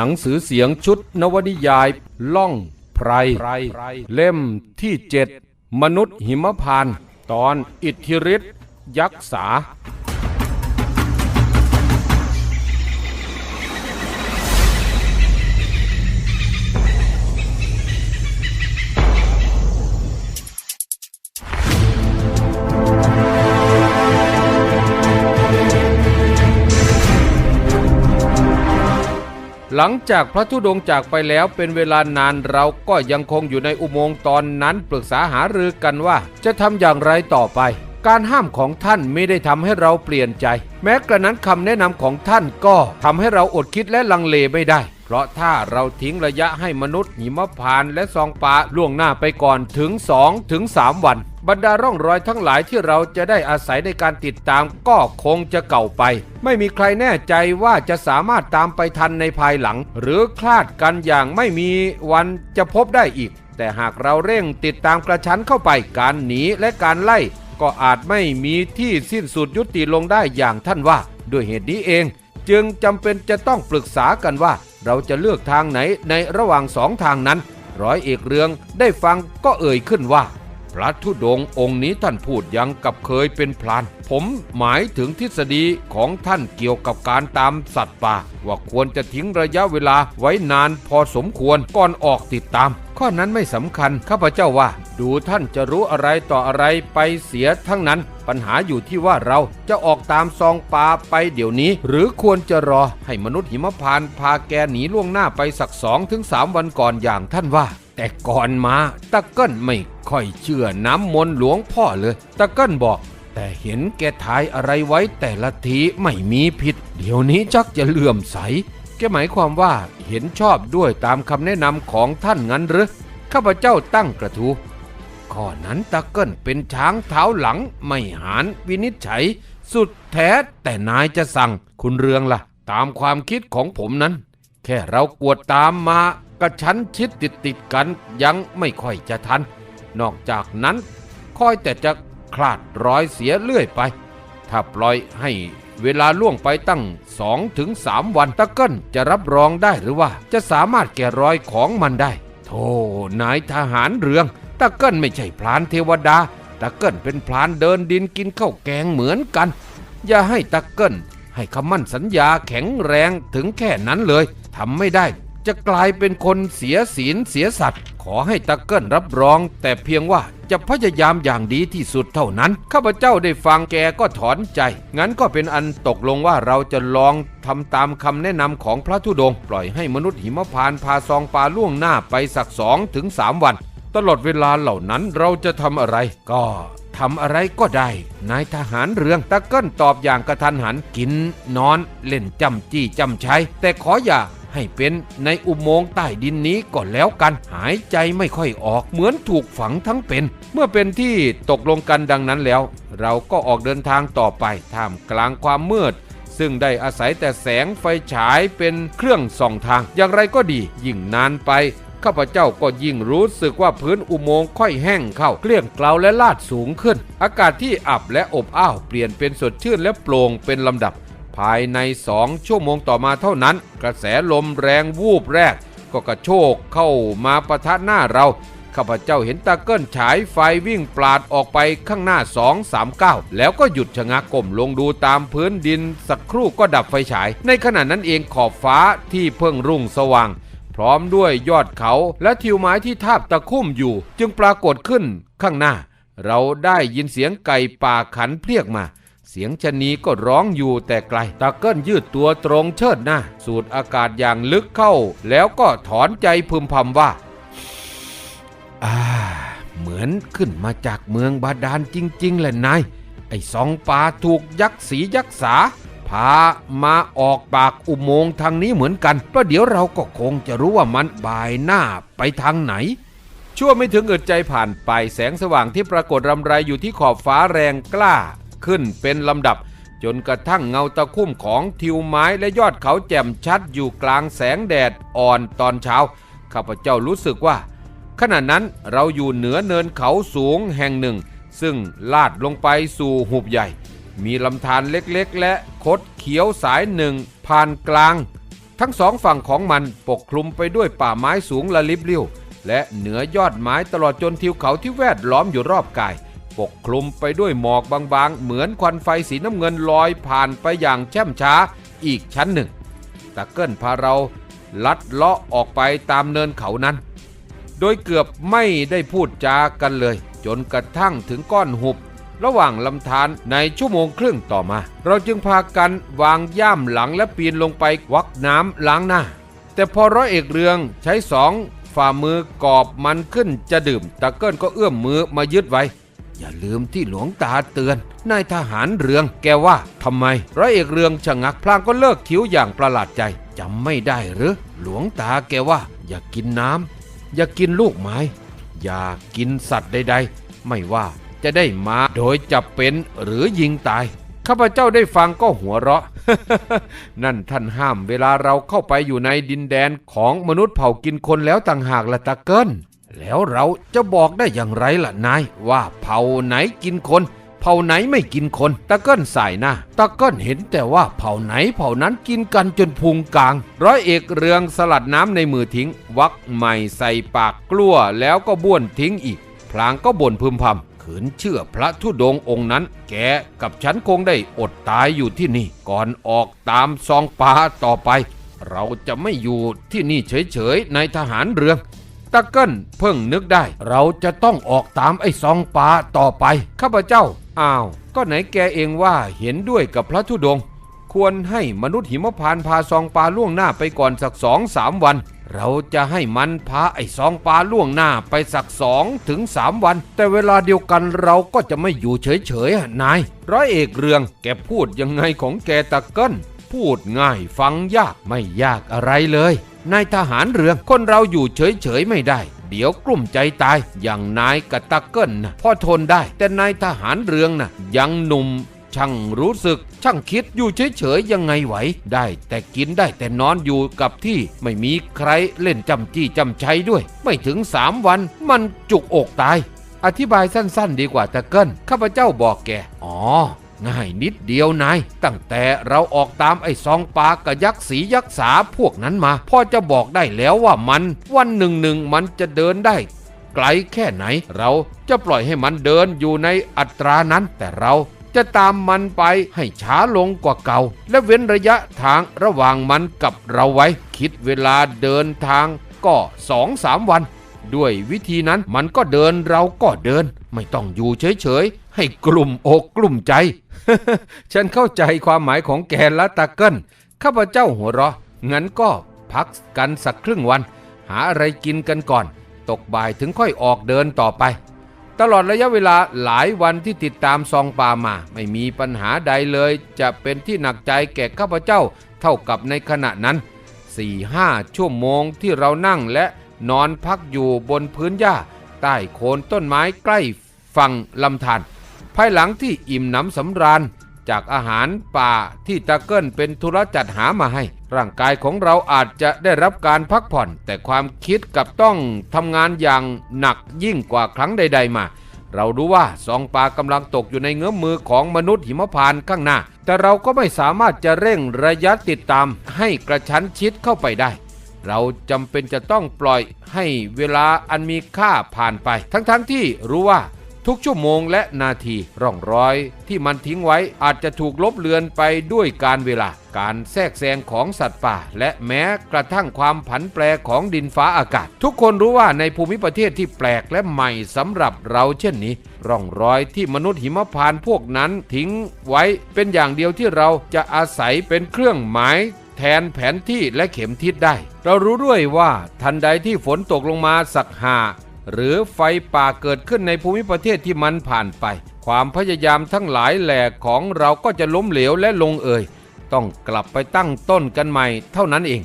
หนังสือเสียงชุดนวนิยาย ล่องไพร เล่มที่เจ็ดมนุษย์หิมพาน ตอนอิทธิฤทธิ์ยักษา หลังจากพระธุดงค์จากไปแล้วเป็นเวลานานเราก็ยังคงอยู่ในอุโมงค์ตอนนั้นปรึกษาหารือกันว่าจะทำอย่างไรต่อไป การห้ามของท่านไม่ได้ทำให้เราเปลี่ยนใจ แม้กระนั้นคำแนะนำของท่านก็ทำให้เราอดคิดและลังเลไม่ได้ เพราะถ้าเราทิ้งระยะให้มนุษย์หิมพานและซองปลาล่วงหน้าไปก่อนถึง2ถึง3วัน บรรดาร่องรอยทั้งหลายที่เราจะได้อาศัยในการติดตามก็คงจะเก่าไป ไม่มีใครแน่ใจว่าจะสามารถตามไปทันในภายหลัง หรือคลาดกันอย่างไม่มีวันจะพบได้อีก แต่หากเราเร่งติดตามกระชั้นเข้าไปการหนีและการไล่ ก็อาจไม่มีที่สิ้นสุดยุติลงได้อย่างท่านว่า ด้วยเหตุนี้เอง จึงจำเป็นจะต้องปรึกษากันว่า เราจะเลือกทางไหนในระหว่างสองทางนั้น ร้อยเอกเรืองได้ฟังก็เอ่ยขึ้นว่า พระธุดงค์องค์นี้ท่านพูดยังกับเคยเป็นพลาน ผมหมายถึงทฤษฎีของท่านเกี่ยวกับการตามสัตว์ป่า ว่าควรจะทิ้งระยะเวลาไว้นานพอสมควรก่อนออกติดตาม ข้อนั้นไม่สำคัญข้าพเจ้าว่า ดูท่านจะรู้อะไรต่ออะไรไปเสียทั้งนั้น ปัญหาอยู่ที่ว่าเราจะออกตามซองปลาไปเดี๋ยวนี้ หรือควรจะรอให้มนุษย์หิมพานพาแกหนีล่วงหน้าไปสักสองถึงสามวันก่อนอย่างท่านว่า แต่ก่อนมาตะเกิ้ลไม่ค่อยเชื่อน้ำมนต์หลวงพ่อเลย ตะเกิ้ลบอก แต่เห็นแกทายอะไรไว้แต่ละทีไม่มีผิด เดี๋ยวนี้ชักจะเลื่อมใส แกหมายความว่าเห็นชอบด้วยตามคำแนะนำของท่านงั้นหรือข้าพเจ้าตั้งกระทู้ข้อนั้นตะเกิ้ลเป็นช้างเท้าหลังไม่หานวินิจฉัย สุดแท้แต่นายจะสั่งคุณเรืองล่ะ ตามความคิดของผมนั้น แค่เรากวดตามมา กระชั้นชิดติดติดกันยังไม่ค่อยจะทัน นอกจากนั้นคอยแต่จะคลาดรอยเสียเรื่อยไป ถ้าปล่อยให้เวลาล่วงไปตั้งสองถึงสามวันตะเกิ้ลจะรับรองได้หรือว่า จะสามารถแก่รอยของมันได้ โธ่นายทหารเรือง ตะเกิ้ลไม่ใช่พลานเทวดา ตะเกิ้ลเป็นพลานเดินดินกินข้าวแกงเหมือนกัน อย่าให้ตะเกิ้ลให้คำมั่นสัญญาแข็งแรงถึงแค่นั้นเลยทำไม่ได้ จะกลายเป็นคนเสียศีลเสียสัตว์ ขอให้ตะเกิ้ลรับรอง แต่เพียงว่าจะพยายามอย่างดีที่สุดเท่านั้น ข้าพเจ้าได้ฟังแกก็ถอนใจ งั้นก็เป็นอันตกลงว่าเราจะลองทำตามคำแนะนำของพระธุดงปล่อยให้มนุษย์หิมพานพาซองปลาล่วงหน้าไปสักสองถึงสามวัน ตลอดเวลาเหล่านั้นเราจะทำอะไรก็ทำอะไรก็ได้ นายทหารเรืองตะเกิ้ลตอบอย่างกระทันหันกินนอนเล่นจำจี้จำใชัยแต่ขออย่า ให้เป็นในอุโมงค์ใต้ดินนี้ก่อนแล้วกัน หายใจไม่ค่อยออกเหมือนถูกฝังทั้งเป็น เมื่อเป็นที่ตกลงกันดังนั้นแล้ว เราก็ออกเดินทางต่อไปท่ามกลางความมืดซึ่งได้อาศัยแต่แสงไฟฉายเป็นเครื่องส่องทาง อย่างไรก็ดี ยิ่งนานไป ข้าพเจ้าก็ยิ่งรู้สึกว่าพื้นอุโมงค์ค่อยแห้งเข้า เกลี้ยงเกลาและลาดสูงขึ้น อากาศที่อับและอบอ้าว เปลี่ยนเป็นสดชื่นและโปร่งเป็นลำดับ ภายในสองชั่วโมงต่อมาเท่านั้น กระแสลมแรงวูบแรก ก็กระโชกเข้ามาประทะหน้าเรา ข้าพเจ้าเห็นตาเกิ้ลฉายไฟวิ่งปลาดออกไปข้างหน้า239แล้วก็หยุดชะงักก้มลงดูตามพื้นดิน สักครู่ก็ดับไฟฉาย ในขณะนั้นเองขอบฟ้าที่เพิ่งรุ่งสว่างพร้อมด้วยยอดเขาและทิวไม้ที่ทาบตะคุ่มอยู่ จึงปรากฏขึ้นข้างหน้า เราได้ยินเสียงไก่ป่าขันเพลียกมา สียงชะนีก็ร้องอยู่แต่ไกลตาเกิ้ลยืดตัวตรงเชิดหน้า สูดอากาศอย่างลึกเข้า แล้วก็ถอนใจพึมพำว่าอ่าเหมือนขึ้นมาจากเมืองบาดาลจริง ๆแหละนาย ไอ้สองปลาถูกยักษ์สียักษ์สาพามาออกปากอุโมงค์ทางนี้เหมือนกันประเดี๋ยวเราก็คงจะรู้ว่ามันบ่ายหน้าไปทางไหน ชั่วไม่ถึงอึดใจผ่านไปแสงสว่างที่ปรากฏรำไรอยู่ที่ขอบฟ้าแรงกล้า ขึ้นเป็นลำดับ จนกระทั่งเงาตะคุ่มของทิวไม้และยอดเขาแจ่มชัดอยู่กลางแสงแดดอ่อนตอนเช้า ข้าพเจ้ารู้สึกว่า ขณะนั้นเราอยู่เหนือเนินเขาสูงแห่งหนึ่ง ซึ่งลาดลงไปสู่หุบใหญ่ มีลำธารเล็กๆ และคดเขียวสายหนึ่งผ่านกลาง ทั้งสองฝั่งของมันปกคลุมไปด้วยป่าไม้สูงละลิบเลี้ยวและเหนือยอดไม้ตลอดจนทิวเขาที่แวดล้อมอยู่รอบกาย ปกคลุมไปด้วยหมอกบางๆ เหมือนควันไฟสีน้ำเงินลอยผ่านไปอย่างแช่มช้าอีกชั้นหนึ่งตะเกิลพาเราลัดเลาะออกไปตามเนินเขานั้น โดยเกือบไม่ได้พูดจากันเลย จนกระทั่งถึงก้อนหุบ ระหว่างลำธารในชั่วโมงครึ่งต่อมา เราจึงพากันวางย่ามหลังและปีนลงไปวักน้ำล้างหน้า แต่พอร้อยเอกเรืองใช้สองฝ่ามือกอบมันขึ้นจะดื่มตะเกิลก็เอื้อมมือมายึดไว้ อย่าลืมที่หลวงตาเตือนนายทหารเรือง แกว่าทำไมร้อยเอกเรืองชะงักพลางก็เลิกคิ้วอย่างประหลาดใจจำไม่ได้หรือหลวงตาแกว่า อย่ากินน้ำอย่ากินลูกไม้ อย่ากินสัตว์ใด ๆ ไม่ว่าจะได้มาโดยจับเป็นหรือยิงตายข้าพเจ้าได้ฟังก็หัวเราะ นั่นท่านห้ามเวลาเราเข้าไปอยู่ในดินแดนของมนุษย์เผ่ากินคนแล้วต่างหากละตะเกิน แล้วเราจะบอกได้อย่างไรล่ะนายว่าเผ่าไหนกินคน เผ่าไหนไม่กินคนตะเกิลสายหน้าตะเกิลเห็นแต่ว่าเผ่าไหนเผ่านั้นกินกันจนพุงกลาง ร้อยเอกเรืองสลัดน้ำในมือทิ้ง วักใหม่ใส่ปากกลั้วแล้วก็บ้วนทิ้งอีก พลางก็บ่นพึมพำขืนเชื่อพระธุดงค์องค์นั้น แกกับฉันคงได้อดตายอยู่ที่นี่ ก่อนออกตามซองปลาต่อไป เราจะไม่อยู่ที่นี่เฉยๆในทหารเรือง ตะเกิลเพิ่งนึกได้ เราจะต้องออกตามไอ้ซองปลาต่อไป ข้าพเจ้า อ้าว ก็ไหนแกเองว่าเห็นด้วยกับพระธุดงค์ควรให้มนุษย์หิมพานพาซองปลาล่วงหน้าไปก่อนสักสองสามวัน เราจะให้มันพาไอ้ซองปลาล่วงหน้าไปสักสองถึงสามวัน แต่เวลาเดียวกันเราก็จะไม่อยู่เฉยๆอะนาย ร้อยเอกเรืองแกพูดยังไงของแกตะเกิลพูดง่ายฟังยากไม่ยากอะไรเลยนายทหารเรืองคนเราอยู่เฉยๆไม่ได้ เดี๋ยวกลุ่มใจตายอย่างนายกับตะเกิลนะพ่อทนได้ แต่นายทหารเรืองนะยังหนุ่มช่างรู้สึก ช่างคิดอยู่เฉยๆยังไงไหว ได้แต่กินได้แต่นอนอยู่กับที่ไม่มีใครเล่นจำจี้จำใชัยด้วย ไม่ถึงสามวันมันจุกอกตาย อธิบายสั้นๆ ดีกว่าตะเกิลข้าพเจ้าบอกแกอ๋อ ง่ายนิดเดียวนาย ตั้งแต่เราออกตามไอ้ซองปลากับยักษ์สียักษ์สาพวกนั้นมาพ่อจะบอกได้แล้วว่ามันวันหนึ่งหนึ่งมันจะเดินได้ไกลแค่ไหน เราจะปล่อยให้มันเดินอยู่ในอัตรานั้น แต่เราจะตามมันไปให้ช้าลงกว่าเก่า และเว้นระยะทางระหว่างมันกับเราไว้ คิดเวลาเดินทางก็สองสามวัน ด้วยวิธีนั้นมันก็เดินเราก็เดิน ไม่ต้องอยู่เฉยๆ ให้กลุ่มอกกลุ่มใจ ฉันเข้าใจความหมายของแกละตะเกิลข้าพเจ้าหัวเราะ งั้นก็พักกันสักครึ่งวัน หาอะไรกินกันก่อน ตกบ่ายถึงค่อยออกเดินต่อไป ตลอดระยะเวลาหลายวันที่ติดตามซองปลามา ไม่มีปัญหาใดเลย จะเป็นที่หนักใจแก่ข้าพเจ้าเท่ากับในขณะนั้น4-5ชั่วโมงที่เรานั่งและนอนพักอยู่บนพื้นหญ้า ใต้โคนต้นไม้ใกล้ฝั่งลำธาร ภายหลังที่อิ่มหนำสำราญ จากอาหารป่าที่ตะเกิลเป็นธุระจัดหามาให้ ร่างกายของเราอาจจะได้รับการพักผ่อน แต่ความคิดกับต้องทำงานอย่างหนักยิ่งกว่าครั้งใด ๆ มา เรารู้ว่าซองปลากำลังตกอยู่ในเงื้อมมือของมนุษย์หิมพานต์ข้างหน้า แต่เราก็ไม่สามารถจะเร่งระยะติดตามให้กระชั้นชิดเข้าไปได้เราจำเป็นจะต้องปล่อยให้เวลาอันมีค่าผ่านไป ทั้งๆทที่รู้ว่า ทุกชั่วโมงและนาทีร่องรอย ที่มันทิ้งไว้อาจจะถูกลบเลือนไปด้วยการเวลา การแทรกแซงของสัตว์ป่า และแม้กระทั่งความผันแปรของดินฟ้าอากาศ ทุกคนรู้ว่าในภูมิประเทศที่แปลกและใหม่สำหรับเราเช่นนี้ ร่องรอยที่มนุษย์หิมพานพวกนั้นทิ้งไว้เป็นอย่างเดียวที่เราจะอาศัยเป็นเครื่องหมายแทนแผนที่และเข็มทิศได้ เรารู้ด้วยว่าทันใดที่ฝนตกลงมาสักหา หรือไฟป่าเกิดขึ้นในภูมิประเทศที่มันผ่านไป ความพยายามทั้งหลายแหล่ของเราก็จะล้มเหลวและลงเอยต้องกลับไปตั้งต้นกันใหม่เท่านั้นเอง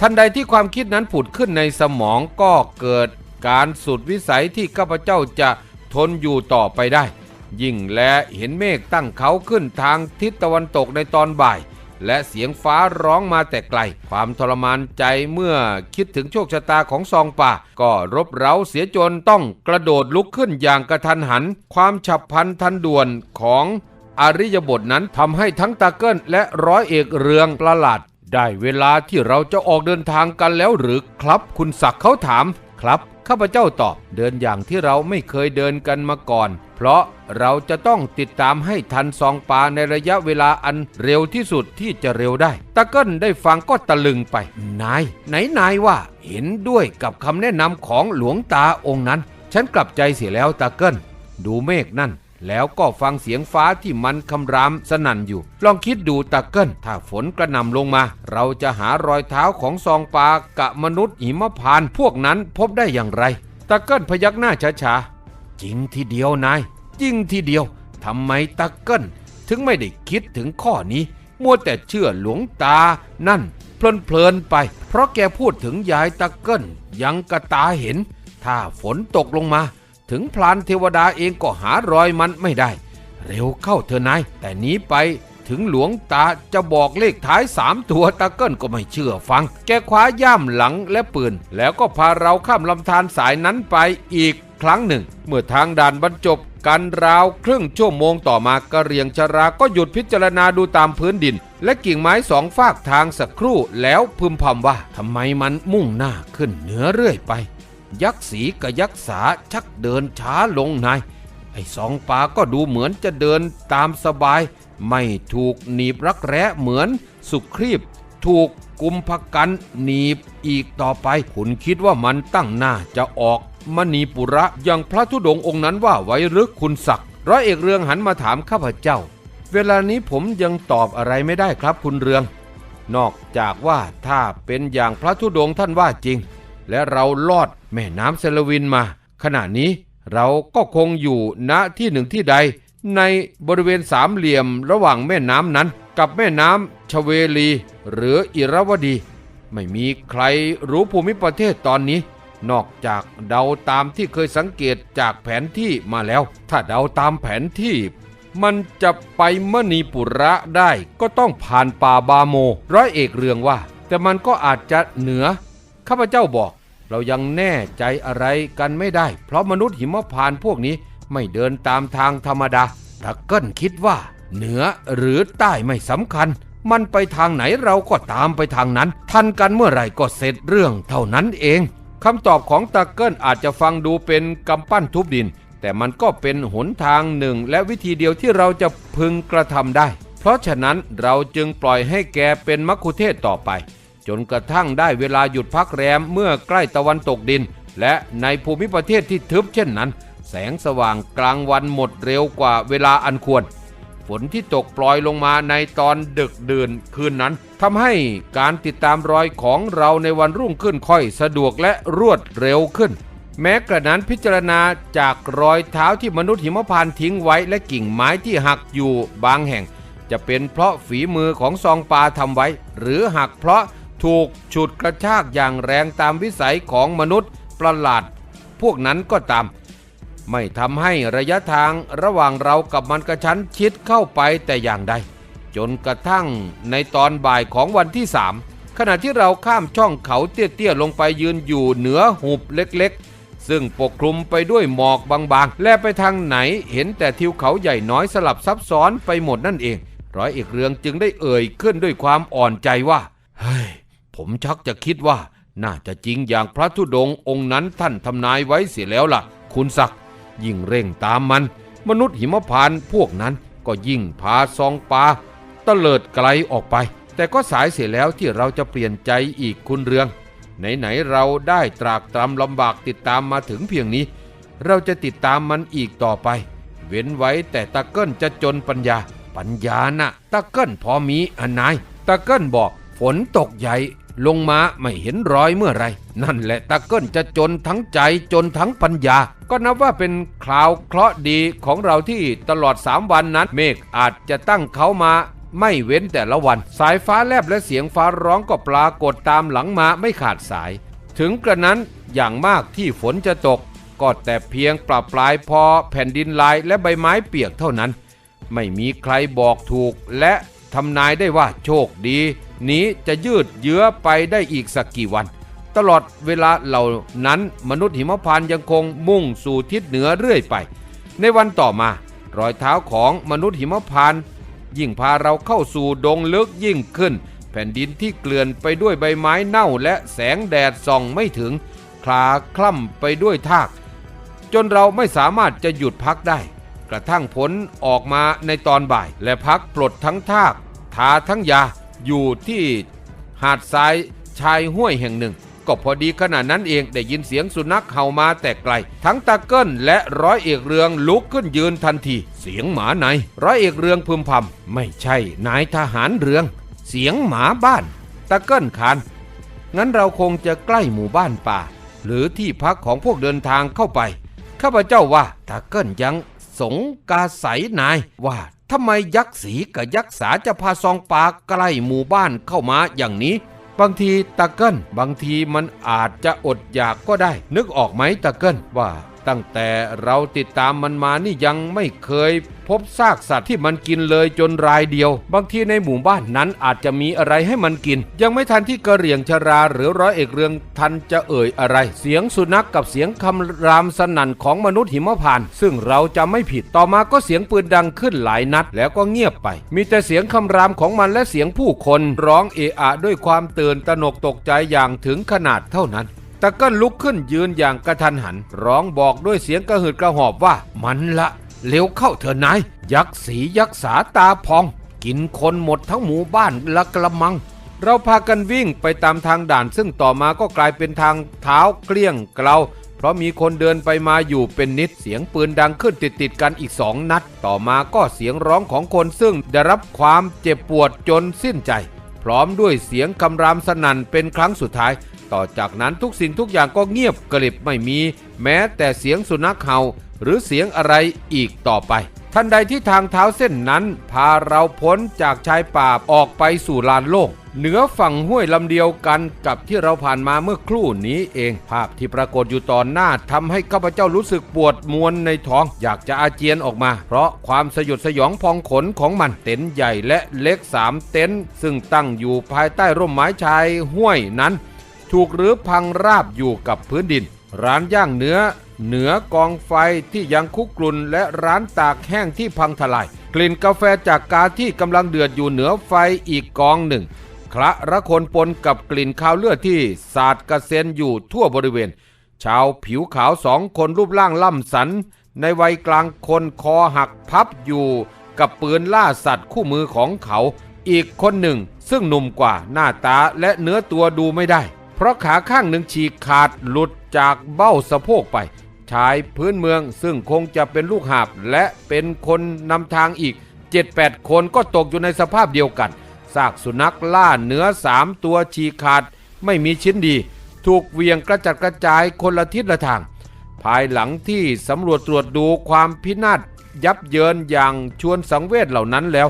ทันใดที่ความคิดนั้นผุดขึ้นในสมองก็เกิดการสุดวิสัยที่ข้าพเจ้าจะทนอยู่ต่อไปได้ ยิ่งและเห็นเมฆตั้งเขาขึ้นทางทิศตะวันตกในตอนบ่าย และเสียงฟ้าร้องมาแต่ไกล ความทรมานใจเมื่อคิดถึงโชคชะตาของซองป่า ก็รบเร้าเสียจนต้องกระโดดลุกขึ้นอย่างกระทันหัน ความฉับพลันทันด่วนของอริยบทนั้นทำให้ทั้งตาเกิลและร้อยเอกเรืองประหลาด ได้เวลาที่เราจะออกเดินทางกันแล้วหรือครับคุณศักดิ์เขาถาม ครับ ข้าพเจ้าตอบเดินอย่างที่เราไม่เคยเดินกันมาก่อน เพราะเราจะต้องติดตามให้ทันซองปลาในระยะเวลาอันเร็วที่สุดที่จะเร็วได้ตะเกิ้ลได้ฟังก็ตะลึงไป นาย ไหนนายว่า เห็นด้วยกับคำแนะนำของหลวงตาองค์นั้น ฉันกลับใจเสียแล้วตะเกิ้ลดูเมฆนั่น แล้วก็ฟังเสียงฟ้าที่มันคำรามสนั่นอยู่ ลองคิดดูตะเกิ้ลถ้าฝนกระหน่ำลงมา เราจะหารอยเท้าของซองปลากะมนุษย์หิมพานพวกนั้นพบได้อย่างไรตะเกิ้ลพยักหน้าช้าๆจริงทีเดียวนายจริงทีเดียวทำไมตะเกิ้ลถึงไม่ได้คิดถึงข้อนี้ มัวแต่เชื่อหลวงตานั่น เพลินๆไป เพราะแกพูดถึงยายตะเกิ้ลยังกระตาเห็น ถ้าฝนตกลงมา ถึงพลานเทวดาเองก็หารอยมันไม่ได้ เร็วเข้าเถอนาย แต่นี้ไปถึงหลวงตาจะบอกเลขท้ายสามตัวตะเกิ้ลก็ไม่เชื่อฟัง แกคว้าย่ามหลังและปืน แล้วก็พาเราข้ามลำธารสายนั้นไปอีกครั้งหนึ่ง เมื่อทางด่านบรรจบกันราวครึ่งชั่วโมงต่อมากระเรียงชราก็หยุดพิจารณาดูตามพื้นดิน และกิ่งไม้สองฝากทางสักครู่แล้วพึมพำว่าทำไมมันมุ่งหน้าขึ้นเหนือเรื่อยไป ยักษ์สีกับยักษ์สาชักเดินช้าลงนาย ไอ้สองปาก็ดูเหมือนจะเดินตามสบาย ไม่ถูกหนีบรักแร้เหมือนสุครีบ ถูกกุมภกันหนีบอีกต่อไป คุณคิดว่ามันตั้งหน้าจะออกมณีปุระอย่างพระธุดงค์องค์นั้นว่าไว้หรือคุณศักดิ์ร้อยเอกเรืองหันมาถามข้าพเจ้า เวลานี้ผมยังตอบอะไรไม่ได้ครับคุณเรือง นอกจากว่าถ้าเป็นอย่างพระธุดงค์ท่านว่าจริง และเราลอดแม่น้ำเซลวินมา ขณะนี้เราก็คงอยู่ณที่หนึ่งที่ใด ในบริเวณสามเหลี่ยมระหว่างแม่น้ำนั้น กับแม่น้ำชเวลี หรืออิรวดี ไม่มีใครรู้ภูมิประเทศตอนนี้ นอกจากเดาตามที่เคยสังเกตจากแผนที่มาแล้ว ถ้าเดาตามแผนที่มันจะไปมณีปุระได้ก็ต้องผ่านป่าบาโม ร้อยเอกเรืองว่า แต่มันก็อาจจะเหนือ ข้าพเจ้าบอก เรายังแน่ใจอะไรกันไม่ได้ เพราะมนุษย์หิมพานพวกนี้ไม่เดินตามทางธรรมดาทักเกิลคิดว่า เหนือหรือใต้ไม่สำคัญ มันไปทางไหนเราก็ตามไปทางนั้น ทันกันเมื่อไหร่ก็เสร็จเรื่องเท่านั้นเองคำตอบของตะเกิลอาจจะฟังดูเป็นกำปั้นทุบดิน แต่มันก็เป็นหนทางหนึ่ง และวิธีเดียวที่เราจะพึงกระทำได้ เพราะฉะนั้นเราจึงปล่อยให้แกเป็นมัคคุเทศต่อไป จนกระทั่งได้เวลาหยุดพักแรมเมื่อใกล้ตะวันตกดิน และในภูมิประเทศที่ทึบเช่นนั้น แสงสว่างกลางวันหมดเร็วกว่าเวลาอันควร ฝนที่ตกปล่อยลงมาในตอนดึกดื่นคืนนั้นทำให้การติดตามรอยของเราในวันรุ่งขึ้นค่อยสะดวกและรวดเร็วขึ้น แม้กระนั้นพิจารณาจากรอยเท้าที่มนุษย์หิมพานทิ้งไว้และกิ่งไม้ที่หักอยู่บางแห่ง จะเป็นเพราะฝีมือของซองปลาทำไว้ หรือหักเพราะ ถูกฉุดกระชากอย่างแรงตามวิสัยของมนุษย์ประหลาด พวกนั้นก็ตาม ไม่ทำให้ระยะทางระหว่างเรากับมันกระชั้นชิดเข้าไปแต่อย่างใด จนกระทั่งในตอนบ่ายของวันที่สามขณะที่เราข้ามช่องเขาเตี้ยๆลงไปยืนอยู่เหนือหุบเล็กๆ ซึ่งปกคลุมไปด้วยหมอกบางๆ และไปทางไหนเห็นแต่ทิวเขาใหญ่น้อยสลับซับซ้อนไปหมดนั่นเอง ร้อยเอกเรืองจึงได้เอ่ยขึ้นด้วยความอ่อนใจว่า เฮ้ย ผมชักจะคิดว่า น่าจะจริงอย่างพระธุดงค์องค์นั้นท่านทำนายไว้เสียแล้วล่ะ คุณศักดิ์ยิ่งเร่งตามมัน มนุษย์หิมพานต์พวกนั้นก็ยิ่งพาซองปลาตะเลิดไกลออกไป แต่ก็สายเสียแล้วที่เราจะเปลี่ยนใจอีกคุณเรือง ไหนๆเราได้ตรากตรำลำบากติดตามมาถึงเพียงนี้ เราจะติดตามมันอีกต่อไป เว้นไว้แต่ตะเกิ้ลจะจนปัญญา ปัญญาน่ะตะเกิ้ลพอมีอันนายตะเกิ้ลบอกฝนตกใหญ่ ลงมาไม่เห็นรอยเมื่อไร นั่นแหละตะเกิ้ลจะจนทั้งใจจนทั้งปัญญา ก็นับว่าเป็นคราวเคราะห์ดีของเราที่ตลอดสามวันนั้น เมฆอาจจะตั้งเขามาไม่เว้นแต่ละวัน สายฟ้าแลบและเสียงฟ้าร้องก็ปรากฏตามหลังมาไม่ขาดสาย ถึงกระนั้นอย่างมากที่ฝนจะตก ก็แต่เพียงปรับปลายพอแผ่นดินลายและใบไม้เปียกเท่านั้น ไม่มีใครบอกถูกและทำนายได้ว่าโชคดี นี้จะยืดเยื้อไปได้อีกสักกี่วัน ตลอดเวลาเหล่านั้นมนุษย์หิมพานยังคงมุ่งสู่ทิศเหนือเรื่อยไป ในวันต่อมารอยเท้าของมนุษย์หิมพานยิ่งพาเราเข้าสู่ดงลึกยิ่งขึ้น แผ่นดินที่เกลื่อนไปด้วยใบไม้เน่าและแสงแดดส่องไม่ถึง คลาคล่ำไปด้วยทาก จนเราไม่สามารถจะหยุดพักได้ กระทั่งผลออกมาในตอนบ่าย และพักปลดทั้งทาก ทาทั้งยา อยู่ที่หาดทรายชายห้วยแห่งหนึ่ง ก็พอดีขณะนั้นเองได้ยินเสียงสุนัขเห่ามาแต่ไกล ทั้งตะเกิ้ลและร้อยเอกเรืองลุกขึ้นยืนทันที เสียงหมาไหน ร้อยเอกเรืองพึมพำไม่ใช่นายทหารเรือง เสียงหมาบ้าน ตะเกิ้ลคานงั้นเราคงจะใกล้หมู่บ้านป่า หรือที่พักของพวกเดินทางเข้าไปข้าพเจ้าว่าตาเกิ้ลยัง สงกาใสยนายว่าทำไมยักษ์สีกับยักษ์สาจะพาซองปลาใกล้หมู่บ้านเข้ามาอย่างนี้ บางทีตะเกิ้ลบางทีมันอาจจะอดอยากก็ได้ นึกออกไหมตะเกิ้ลว่า ตั้งแต่เราติดตามมันมานี่ยังไม่เคยพบซากสัตว์ที่มันกินเลยจนรายเดียว บางทีในหมู่บ้านนั้นอาจจะมีอะไรให้มันกิน ยังไม่ทันที่กระเหรี่ยงชราหรือร้อยเอกเรืองทันจะเอ่ยอะไร เสียงสุนัขกกับเสียงคำรามสนั่นของมนุษย์หิมพานต์ซึ่งเราจะไม่ผิดต่อมาก็เสียงปืนดังขึ้นหลายนัด แล้วก็เงียบไป มีแต่เสียงคำรามของมันและเสียงผู้คนร้องเอะอะด้วยความตื่นตระหนกตกใจอย่างถึงขนาดเท่านั้น ตะเกิ้ลลุกขึ้นยืนอย่างกระทันหัน ร้องบอกด้วยเสียงกระหืดกระหอบว่า มันละเร็วเข้าเถอะนายยักษ์สียักษ์สาตาพอง กินคนหมดทั้งหมู่บ้านละกระมัง เราพากันวิ่งไปตามทางด่าน ซึ่งต่อมาก็กลายเป็นทางเท้าเกลี้ยงเกลาเพราะมีคนเดินไปมาอยู่เป็นนิดเสียงปืนดังขึ้นติดติดกันอีกสองนัด ต่อมาก็เสียงร้องของคนซึ่งได้รับความเจ็บปวดจนสิ้นใจ พร้อมด้วยเสียงคำรามสนั่นเป็นครั้งสุดท้าย ต่อจากนั้นทุกสิ่งทุกอย่างก็เงียบกริบไม่มี แม้แต่เสียงสุนัขเห่า หรือเสียงอะไรอีกต่อไป ทันใดที่ทางเท้าเส้นนั้นพาเราพ้นจากชายป่าออกไปสู่ลานโล่งเหนือฝั่งห้วยลำเดียวกันกับที่เราผ่านมาเมื่อครู่นี้เอง ภาพที่ปรากฏอยู่ตอนหน้าทำให้ข้าพเจ้ารู้สึกปวดมวนในท้อง อยากจะอาเจียนออกมา เพราะความสยดสยองพองขนของมันเต็นท์ใหญ่และเล็กสามเต็นท์ซึ่งตั้งอยู่ภายใต้ร่มไม้ชายห้วยนั้น ถูกหรือพังราบอยู่กับพื้นดิน ร้านย่างเนื้อ เหนือกองไฟที่ยังคุกรุ่นและร้านตากแห้งที่พังทลาย กลิ่นกาแฟจากกาที่กำลังเดือดอยู่เหนือไฟอีกกองหนึ่งคละระคนปนกับกลิ่นคาวเลือดที่สาดกระเซ็นอยู่ทั่วบริเวณ ชาวผิวขาวสองคนรูปร่างล่ำสัน ในวัยกลางคนคอหักพับอยู่กับปืนล่าสัตว์คู่มือของเขา อีกคนหนึ่ง ซึ่งหนุ่มกว่าหน้าตาและเนื้อตัวดูไม่ได้ เพราะขาข้างหนึ่งฉีกขาดหลุดจากเบ้าสะโพกไป ชายพื้นเมืองซึ่งคงจะเป็นลูกหาบและเป็นคนนำทางอีก 7-8 คนก็ตกอยู่ในสภาพเดียวกันซากสุนัขล่าเนื้อสามตัวฉีกขาดไม่มีชิ้นดี ถูกเวียงกระจัดกระจายคนละทิศละทาง ภายหลังที่สำรวจตรวจดูความพินาศยับเยินอย่างชวนสังเวชเหล่านั้นแล้ว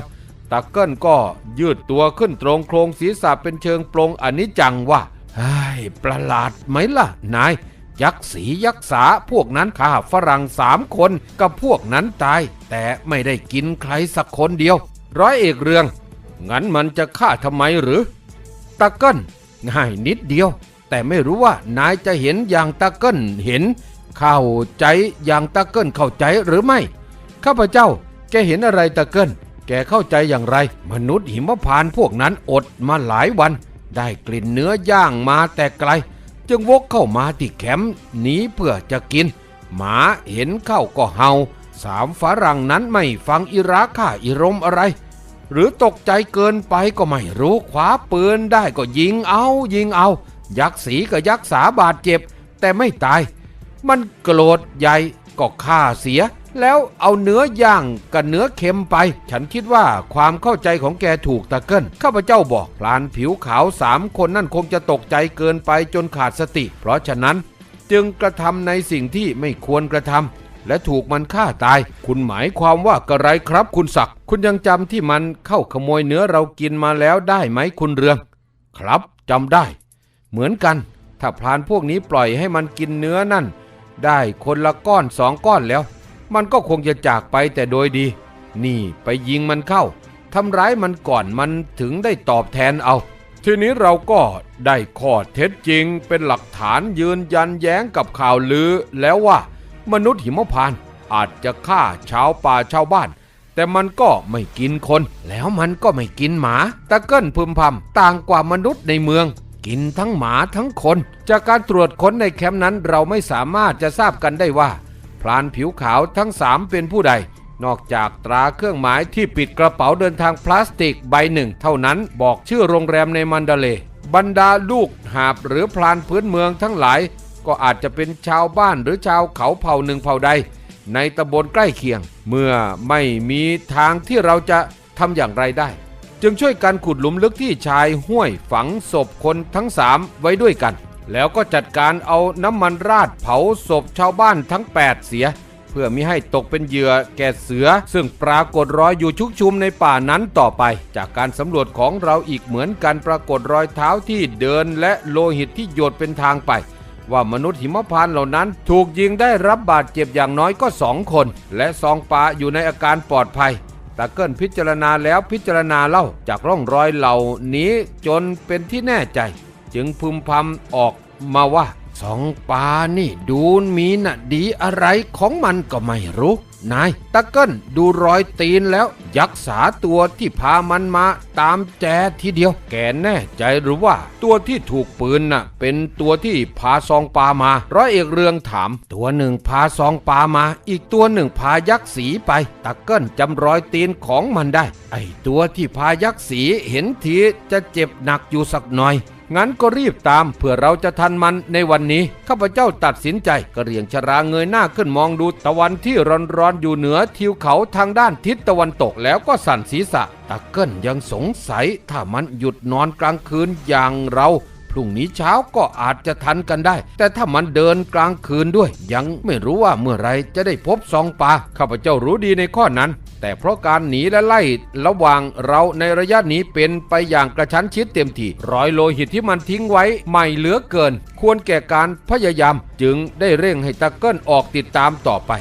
ตาเกิลก็ยืดตัวขึ้นตรงโครงศีรษะเป็นเชิงปรงอนิจจังว่าเฮ้ยประหลาดไหมล่ะนาย ยักษ์สียักษ์สาพวกนั้นฆ่าฝรั่งสามคนกับพวกนั้นตาย แต่ไม่ได้กินใครสักคนเดียว ร้อยเอกเรือง งั้นมันจะฆ่าทำไมหรือ ตะเกิ้ลง่ายนิดเดียว แต่ไม่รู้ว่านายจะเห็นอย่างตะเกิ้ลเห็น เข้าใจอย่างตะเกิ้ลเข้าใจหรือไม่ ข้าพเจ้าแกเห็นอะไรตะเกิ้ลแกเข้าใจอย่างไร มนุษย์หิมพานพวกนั้นอดมาหลายวัน ได้กลิ่นเนื้อย่างมาแต่ไกล จึงวกเข้ามาที่แคมป์หนีเพื่อจะกิน หมาเห็นเข้าก็เห่า สามฝรั่งนั้นไม่ฟังอิราค่าอิรมอะไร หรือตกใจเกินไปก็ไม่รู้คว้าปืนได้ก็ยิงเอายิงเอา ยักษ์สีกับยักษ์สาบาดเจ็บ แต่ไม่ตาย มันโกรธใหญ่ก็ฆ่าเสีย แล้วเอาเนื้อย่างกับเนื้อเค็มไป ฉันคิดว่าความเข้าใจของแกถูกตะเกิลข้าพเจ้าบอกพลานผิวขาวสามคนนั่นคงจะตกใจเกินไปจนขาดสติ เพราะฉะนั้นจึงกระทำในสิ่งที่ไม่ควรกระทำและถูกมันฆ่าตาย คุณหมายความว่ากระไรครับ คุณศักดิ์คุณยังจำที่มันเข้าขโมยเนื้อเรากินมาแล้วได้ไหมคุณเรือง ครับจำได้ เหมือนกัน ถ้าพรานพวกนี้ปล่อยให้มันกินเนื้อนั่น ได้คนละก้อนสองก้อนแล้ว มันก็คงจะจากไปแต่โดยดี นี่ไปยิงมันเข้าทำร้ายมันก่อนมันถึงได้ตอบแทนเอา ทีนี้เราก็ได้ข้อเท็จจริงเป็นหลักฐานยืนยันแย้งกับข่าวลือ แล้วว่ามนุษย์หิมพานต์อาจจะฆ่าชาวป่าชาวบ้าน แต่มันก็ไม่กินคน แล้วมันก็ไม่กินหมาตะเกิลพึมพำต่างกว่ามนุษย์ในเมือง กินทั้งหมาทั้งคน จากการตรวจค้นในแคมป์นั้นเราไม่สามารถจะทราบกันได้ว่า รานผิวขาวทั้งสามเป็นผู้ใด นอกจากตราเครื่องหมายที่ปิดกระเป๋าเดินทางพลาสติกใบหนึ่ง เท่านั้นบอกชื่อโรงแรมในมันดาเลย์บรรดาลูกหาบหรือพรานพื้นเมืองทั้งหลาย ก็อาจจะเป็นชาวบ้านหรือชาวเขาเผ่าหนึ่งเผ่าใด ในตำบลใกล้เคียง เมื่อไม่มีทางที่เราจะทำอย่างไรได้ จึงช่วยกันขุดหลุมลึกที่ชายห้วยฝังศพคนทั้งสามไว้ด้วยกัน แล้วก็จัดการเอาน้ำมันราดเผาศพชาวบ้านทั้ง 8 เสีย เพื่อมิให้ตกเป็นเหยื่อแก่เสือ ซึ่งปรากฏรอยอยู่ชุกชุมในป่านั้นต่อไป จากการสำรวจของเราอีกเหมือนกันปรากฏรอยเท้าที่เดินและโลหิตที่หยดเป็นทางไปว่ามนุษย์หิมพานเหล่านั้น ถูกยิงได้รับบาดเจ็บอย่างน้อยก็สองคน และซองปลาอยู่ในอาการปลอดภัยตาเกิลพิจารณาแล้วพิจารณาเล่าจากร่องรอยเหล่านี้จนเป็นที่แน่ใจ จึงพึมพำออกมาว่าสองปลานี่ดูมีน่ะดีอะไรของมันก็ไม่รู้ นายตะเกิลดูรอยตีนแล้ว ยักษาตัวที่พามันมาตามแจทีเดียว แกแน่ใจหรือว่า ตัวที่ถูกปืนน่ะ เป็นตัวที่พาซองปลามา ร้อยเอกเรืองถาม ตัวหนึ่งพาซองปลามา อีกตัวหนึ่งพายักษ์สีไป ตะเกิลจำรอยตีนของมันได้ ไอตัวที่พายักษ์สีเห็นทีจะเจ็บหนักอยู่สักหน่อย งั้นก็รีบตามเพื่อเราจะทันมันในวันนี้ ข้าพเจ้าตัดสินใจกระเรียงชราเงยหน้าขึ้นมองดูตะวันที่ร้อนๆอยู่เหนือทิวเขาทางด้านทิศตะวันตกแล้วก็สั่นศีรษะตะเกิลยังสงสัยถ้ามันหยุดนอนกลางคืนอย่างเราพรุ่งนี้เช้าก็อาจจะทันกันได้ แต่ถ้ามันเดินกลางคืนด้วย ยังไม่รู้ว่าเมื่อไรจะได้พบซองปลาข้าพเจ้ารู้ดีในข้อนั้น แต่เพราะการหนีและไล่ระหว่างเราในระยะนี้เป็นไปอย่างกระชั้นชิดเต็มทีรอยโลหิตที่มันทิ้งไว้ใหม่เหลือเกิน ควรแก่การพยายามจึงได้เร่งให้ตะเกิลออกติดตามต่อไป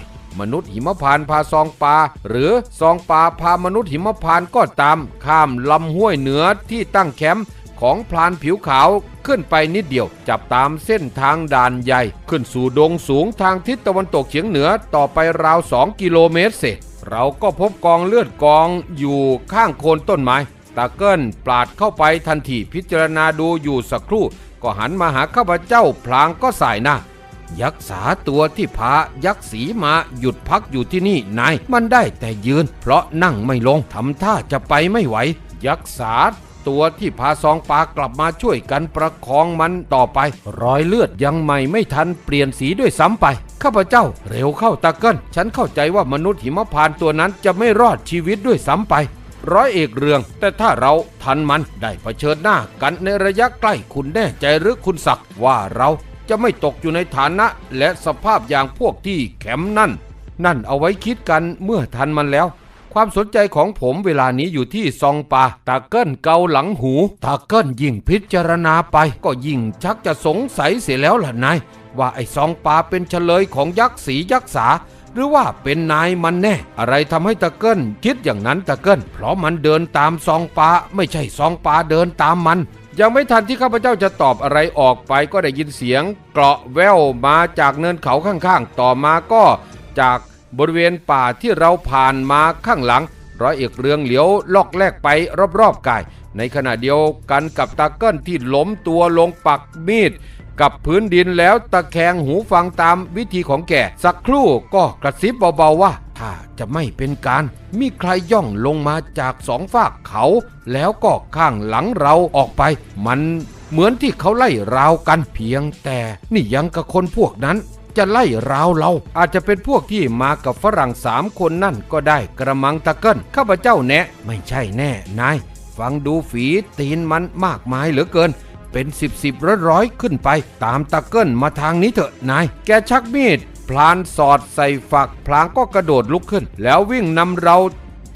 มนุษย์หิมพานพาซองปลาหรือซองปลาพามนุษย์หิมพานก็ตาม ข้ามลำห้วยเหนือที่ตั้งแคมป์ของพลานผิวขาวขึ้นไปนิดเดียว จับตามเส้นทางด่านใหญ่ ขึ้นสู่ดงสูงทางทิศตะวันตกเฉียงเหนือต่อไปราว 2 กิโลเมตรเศษ เราก็พบกองเลือดกองอยู่ข้างโคนต้นไม้ ตาเกิลปาดเข้าไปทันทีพิจารณาดูอยู่สักครู่ ก็หันมาหาข้าพเจ้าพลางก็สายหน้ายักษ์สาตัวที่พายักษ์สีมาหยุดพักอยู่ที่นี่นายมันได้แต่ยืน เพราะนั่งไม่ลงทำท่าจะไปไม่ไหว ยักษ์สา ตัวที่พาซองปลากลับมาช่วยกันประคองมันต่อไป รอยเลือดยังใหม่ไม่ทันเปลี่ยนสีด้วยซ้ำไป ข้าพเจ้าเร็วเข้าตะเกิลฉันเข้าใจว่ามนุษย์หิมพานตัวนั้นจะไม่รอดชีวิตด้วยซ้ำไป ร้อยเอกเรือง แต่ถ้าเราทันมันได้เผชิญหน้ากันในระยะใกล้คุณแน่ใจหรือคุณศักดิ์ว่าเราจะไม่ตกอยู่ในฐานะและสภาพอย่างพวกที่แคมนั่น นั่นเอาไว้คิดกันเมื่อทันมันแล้ว ความสนใจของผมเวลานี้อยู่ที่ซองปาตาเกิลเกาหลังหูตาเกิลยิ่งพิจารณาไป ก็ยิ่งชักจะสงสัยเสียแล้วล่ะนายว่าไอ้ซองปาเป็นเฉลยของยักษ์สียักษ์สาหรือว่าเป็นนายมันแน่ อะไรทำให้ตะเกิลคิดอย่างนั้นตะเกิลเพราะมันเดินตามซองปลาไม่ใช่ซองปลาเดินตามมัน ยังไม่ทันที่ข้าพเจ้าจะตอบอะไรออกไปก็ได้ยินเสียง เกราะแววมาจากเนินเขาข้างๆ ต่อมาก็จาก บริเวณป่าที่เราผ่านมาข้างหลัง ร้อยเอกเรืองเหลียวลอกแลกไปรอบๆกาย ในขณะเดียวกันกับตาเกิลที่ล้มตัวลงปักมีดกับพื้นดินแล้วตะแคงหูฟังตามวิธีของแกสักครู่ก็กระซิบเบาๆว่า ถ้าจะไม่เป็นการ มีใครย่องลงมาจากสองฝากเขา แล้วก็ข้างหลังเราออกไป มันเหมือนที่เขาไล่ราวกันเพียงแต่นี่ยังกับคนพวกนั้น จะไล่ราวเรา อาจจะเป็นพวกที่มากับฝรั่งสามคนนั่นก็ได้กระมังตะเกิลข้าพเจ้าแนะไม่ใช่แน่นาย ฟังดูฝีตีนมันมากมายเหลือเกิน เป็นสิบสิบร้อยร้อยขึ้นไป ตามตะเกิลมาทางนี้เถอะนาย แกชักมีด พลานสอดใส่ฝัก พลางก็กระโดดลุกขึ้น แล้ววิ่งนำเรา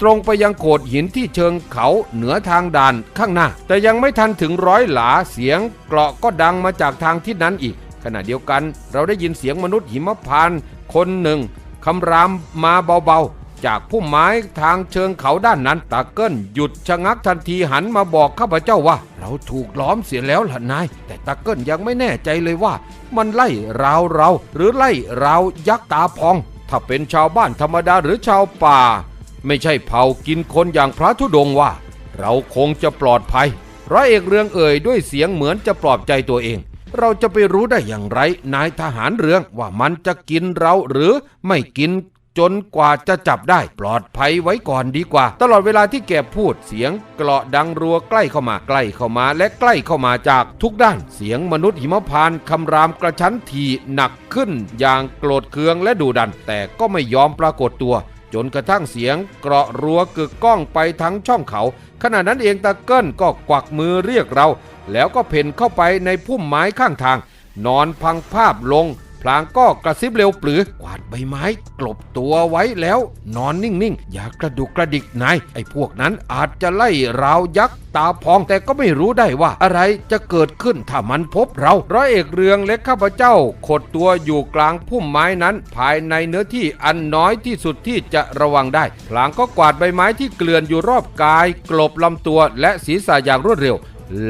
ตรงไปยังโขดหินที่เชิงเขาเหนือทางด่านข้างหน้า แต่ยังไม่ทันถึงร้อยหลาเสียงเกราะก็ดังมาจากทางทิศนั้นอีก ขณะเดียวกันเราได้ยินเสียงมนุษย์หิมพานต์คนหนึ่งคำรามมาเบาๆ จากพุ่มไม้ทางเชิงเขาด้านนั้นตาเกิลหยุดชะงักทันทีหันมาบอกข้าพเจ้าว่า เราถูกล้อมเสียแล้วล่ะนาย แต่ตาเกิลยังไม่แน่ใจเลยว่า มันไล่ราวเราหรือไล่ราวยักษ์ตาพอง ถ้าเป็นชาวบ้านธรรมดาหรือชาวป่า ไม่ใช่เผากินคนอย่างพระธุดงว่า เราคงจะปลอดภัยร้อยเอกเรืองเอ่ยด้วยเสียงเหมือนจะปลอบใจตัวเอง เราจะไปรู้ได้อย่างไร นายทหารเรืองว่ามันจะกินเราหรือไม่กินจนกว่าจะจับได้ปลอดภัยไว้ก่อนดีกว่า ตลอดเวลาที่แกพูดเสียงเกราะดังรัวใกล้เข้ามาใกล้เข้ามาและใกล้เข้ามาจากทุกด้านเสียงมนุษย์หิมพานคำรามกระชั้นทีหนักขึ้นอย่างโกรธเคืองและดุดัน แต่ก็ไม่ยอมปรากฏตัว จนกระทั่งเสียงเกราะรัวกึกก้องไปทั้งช่องเขา ขณะนั้นเองตะเกิ้ลก็กวักมือเรียกเรา แล้วก็เพ่นเข้าไปในพุ่มไม้ข้างทาง นอนพังภาพลง พลางก็กระซิบเร็วปรือกวาดใบไม้ กลบตัวไว้แล้ว นอนนิ่งๆ อย่ากระดุกกระดิกนายไอ้พวกนั้นอาจจะไล่ราวยักษ์ตาพองแต่ก็ไม่รู้ได้ว่าอะไรจะเกิดขึ้นถ้ามันพบเรา ร้อยเอกเรืองและข้าพเจ้า ขดตัวอยู่กลางพุ่มไม้นั้น ภายในเนื้อที่อันน้อยที่สุดที่จะระวังได้ พลางก็กวาดใบไม้ที่เกลื่อนอยู่รอบกาย กลบลำตัวและศีรษะอย่างรวดเร็ว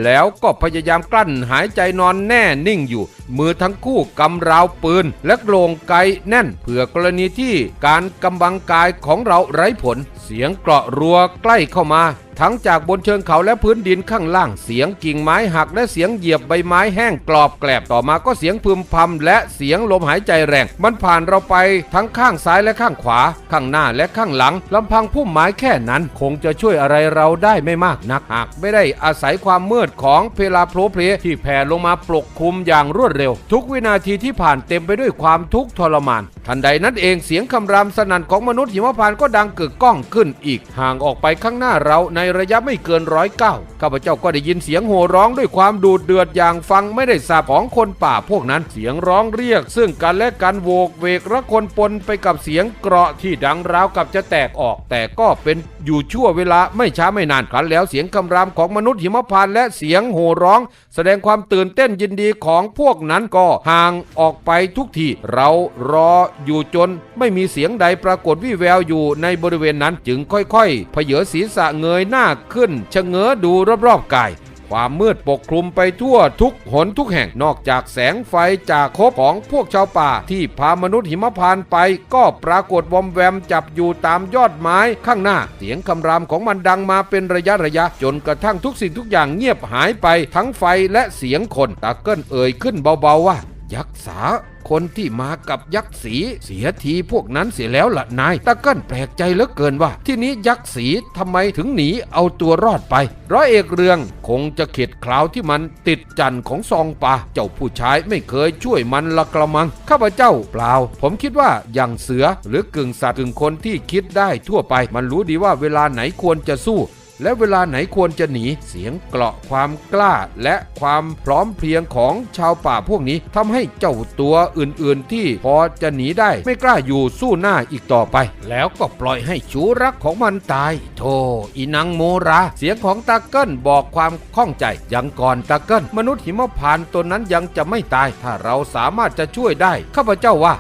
แล้วก็พยายามกลั้นหายใจนอนแน่นิ่งอยู่ มือทั้งคู่กำราวปืน และโลงไกแน่นเพื่อกรณีที่การกำบังกายของเราไร้ผล เสียงเกราะรัวใกล้เข้ามา ทั้งจากบนเชิงเขาและพื้นดินข้างล่าง เสียงกิ่งไม้หักและเสียงเหยียบใบไม้แห้งกรอบแกลบต่อมาก็เสียงพึมพำและเสียงลมหายใจแรง มันผ่านเราไปทั้งข้างซ้ายและข้างขวา ข้างหน้าและข้างหลังลำพังพุ่มไม้แค่นั้น คงจะช่วยอะไรเราได้ไม่มากนักหากไม่ได้อาศัยความมืดของเพลาโพลเพลที่แผ่ลงมาปกคลุมอย่างรวดเร็ว ทุกวินาทีที่ผ่านเต็มไปด้วยความทุกข์ทรมาน ทันใดนั้นเองเสียงคำรามสนั่นของมนุษย์หิมพานก็ดังกึกก้องขึ้นอีกห่างออกไปข้างหน้าเราในระยะไม่เกินร้อยเก้าข้าพเจ้าก็ได้ยินเสียงโห่ร้องด้วยความดูดเดือดอย่างฟังไม่ได้สาบของคนป่าพวกนั้นเสียงร้องเรียก ซึ่งกันและกันโวกเวกระคนปนไปกับเสียงเกราะที่ดังราวกับจะแตกออก แต่ก็เป็นอยู่ชั่วเวลาไม่ช้าไม่นานครั้นแล้วเสียงคำรามของมนุษย์หิมพานและเสียงโห่ร้อง แสดงความตื่นเต้นยินดีของพวกนั้นก็ห่างออกไปทุกทีเรารออยู่จนไม่มีเสียงใดปรากฏวิแววอยู่ในบริเวณนั้นจึงค่อยๆเผยศีรษะเงยหน้าขึ้นชะเง้อดูรอบๆกาย ความมืดปกคลุมไปทั่วทุกหนทุกแห่งนอกจากแสงไฟจากคบของพวกชาวป่า ที่พามนุษย์หิมพานไป ก็ปรากฏวอมแวมจับอยู่ตามยอดไม้ข้างหน้า เสียงคำรามของมันดังมาเป็นระยะระยะ จนกระทั่งทุกสิ่งทุกอย่างเงียบหายไปทั้งไฟและเสียงคนตาเกิ้ลเอ่ยขึ้นเบาๆว่า ยักษ์สา คนที่มากับยักษ์สีเสียทีพวกนั้นเสียแล้วละนายตะเกิ้ลแปลกใจเหลือเกินว่า ที่นี้ยักษ์สีทำไมถึงหนีเอาตัวรอดไป ร้อยเอกเรืองคงจะเข็ดคราวที่มันติดจันทร์ของซองป่าเจ้าผู้ชายไม่เคยช่วยมันละกระมัง ข้าพเจ้าเปล่า ผมคิดว่าอย่างเสือหรือกึ่งสัตว์กึ่งคนที่คิดได้ทั่วไป มันรู้ดีว่าเวลาไหนควรจะสู้ และเวลาไหนควรจะหนีเสียงเกราะความกล้า และความพร้อมเพรียงของชาวป่าพวกนี้ทำให้เจ้าตัวอื่นๆ ที่พอจะหนีได้ไม่กล้าอยู่สู้หน้าอีกต่อไป แล้วก็ปล่อยให้ชูรักของมันตาย โธ่อีนังโมรา เสียงของตาเกิ้ลบอกความข้องใจยังก่อนตาเกิ้ลมนุษย์หิมพานต์ตนนั้นยังจะไม่ตาย ถ้าเราสามารถจะช่วยได้ข้าพเจ้าว่า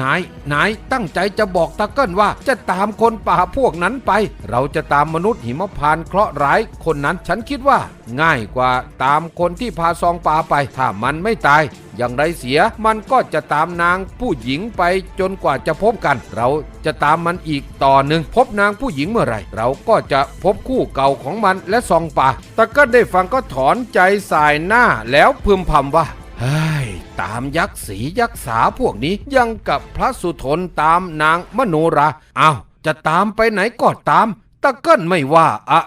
นายนายตั้งใจจะบอกตาเกิ้ลว่าจะตามคนป่าพวกนั้นไป เราจะตามมนุษย์หิมพานเคราะห์ร้ายคนนั้นฉันคิดว่า ง่ายกว่าตามคนที่พาซองป่าไป ถ้ามันไม่ตาย อย่างไรเสียมันก็จะตามนางผู้หญิงไปจนกว่าจะพบกัน เราจะตามมันอีกต่อหนึ่งพบนางผู้หญิงเมื่อไหร่ เราก็จะพบคู่เก่าของมันและซองป่าตะก็ได้ฟังก็ถอนใจสายหน้าแล้วพึมพำว่าเฮ้ยตามยักษ์สียักษ์สาพวกนี้ยังกับพระสุทนตามนางมโนราอ้าวจะตามไปไหนก็ตามตะเกิ้ลไม่ว่าอะ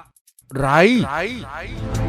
ไร「